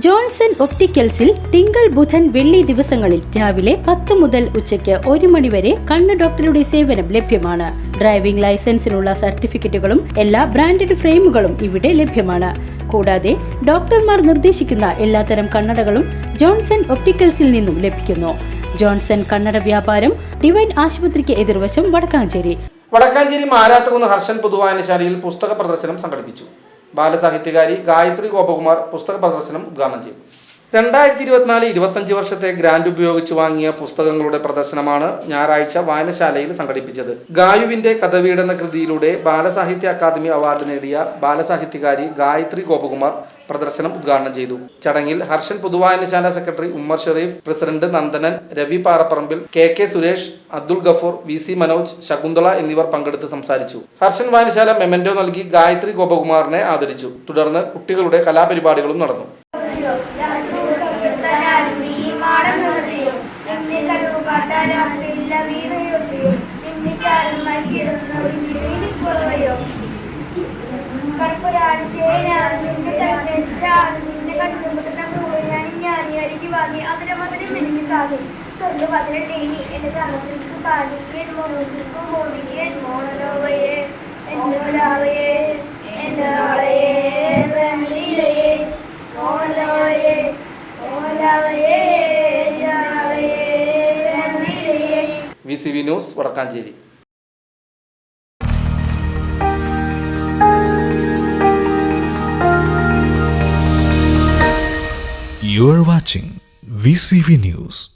Johnson ഒപ്റ്റിക്കൽസിൽ തിങ്കൾ ബുധൻ വെള്ളി ദിവസങ്ങളിൽ രാവിലെ പത്ത് മുതൽ ഉച്ചയ്ക്ക് ഒരു മണിവരെ കണ്ണ് ഡോക്ടറുടെ സേവനം ലഭ്യമാണ്. ഡ്രൈവിംഗ് ലൈസൻസിനുള്ള സർട്ടിഫിക്കറ്റുകളും എല്ലാ ബ്രാൻഡഡ് ഫ്രെയിമുകളും ഇവിടെ ലഭ്യമാണ്. കൂടാതെ ഡോക്ടർമാർ നിർദ്ദേശിക്കുന്ന എല്ലാത്തരം കണ്ണടകളും ജോൺസൺ ഒപ്റ്റിക്കൽസിൽ നിന്നും ലഭിക്കുന്നു. ജോൺസൺ കണ്ണട വ്യാപാരം ഡിവൈൻ ആശുപത്രിക്ക് എതിർവശം വടക്കാഞ്ചേരി. വടക്കാഞ്ചേരി മാരാത്തകുന്ന് ഹർഷൻ പൊതുവായനശാലയിൽ പുസ്തക പ്രദർശനം സംഘടിപ്പിച്ചു. ബാലസാഹിത്യകാരി ഗായത്രി ഗോപകുമാർ പുസ്തക പ്രദർശനം ഉദ്ഘാടനം ചെയ്തു. രണ്ടായിരത്തി ഇരുപത്തിനാല് ഇരുപത്തഞ്ച് വർഷത്തെ ഗ്രാന്റ് ഉപയോഗിച്ച് വാങ്ങിയ പുസ്തകങ്ങളുടെ പ്രദർശനമാണ് ഞായറാഴ്ച വായനശാലയിൽ സംഘടിപ്പിച്ചത്. ഗായുവിന്റെ കഥവീട് എന്ന കൃതിയിലൂടെ ബാലസാഹിത്യ അക്കാദമി അവാർഡ് നേടിയ ബാലസാഹിത്യകാരി ഗായത്രി ഗോപകുമാർ പ്രദർശനം ഉദ്ഘാടനം ചെയ്തു. ചടങ്ങിൽ Harshan പൊതുവായനശാല secretary Ummer Sherif president Nandanan Ravi Parapparambil K K Suresh Abdul Gafoor V C Manoj Shakuntala എന്നിവർ പങ്കെടുത്ത് സംസാരിച്ചു. ഹർഷൻ വായനശാല മെമന്റോ നൽകി ഗായത്രി ഗോപകുമാറിനെ ആദരിച്ചു. തുടർന്ന് കുട്ടികളുടെ കലാപരിപാടികളും നടന്നു. നിന്റെ തെച്ചാണ് നിന്നെ വാങ്ങി എനിക്ക് താങ്ങി മോണലോവയെ മോണലാവയെ V C V news Vadakkanchery You are watching VCV News.